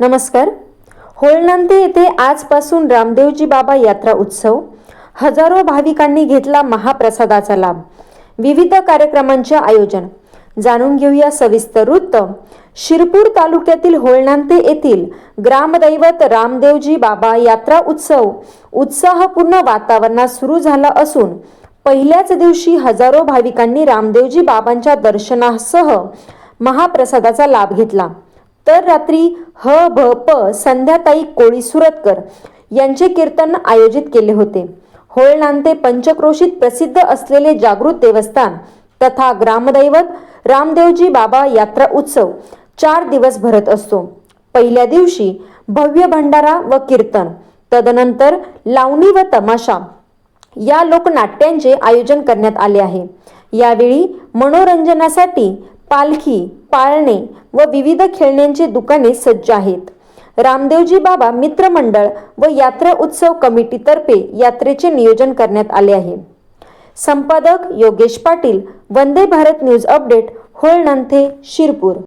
नमस्कार. होळनांदे येथे आजपासून रामदेवजी बाबा यात्रा उत्सव. हजारो भाविकांनी घेतला महाप्रसादाचा लाभ. विविध कार्यक्रमांचे आयोजन. जाणून घेऊया सविस्तर वृत्त. शिरपूर तालुक्यातील होळनांते येथील ग्रामदैवत रामदेवजी बाबा यात्रा उत्सव उत्साहपूर्ण वातावरणात सुरू झाला असून पहिल्याच दिवशी हजारो भाविकांनी रामदेवजी बाबांच्या दर्शनासह महाप्रसादाचा लाभ घेतला. तर रात्री ह भ प संध्याताई कोळी सुरतकर यांचे कीर्तन आयोजित केले होते. होळनांते पंचक्रोशीत प्रसिद्ध असलेले जागृत देवस्थान तथा ग्रामदैवत रामदेवजी बाबा यात्रा उत्सव चार दिवस भरत असतो. पहिल्या दिवशी भव्य भंडारा व कीर्तन तदनंतर लावणी व तमाशा या लोकनाट्यांचे आयोजन करण्यात आले आहे. यावेळी मनोरंजनासाठी पालखी पाळणे व विविध खेळण्यांची दुकाने सज्ज आहेत. रामदेवजी बाबा मित्रमंडळ व यात्रा उत्सव कमिटीतर्फे यात्रेचे नियोजन करण्यात आले आहे. संपादक योगेश पाटील वंदे भारत न्यूज अपडेट होळनांथे शिरपूर.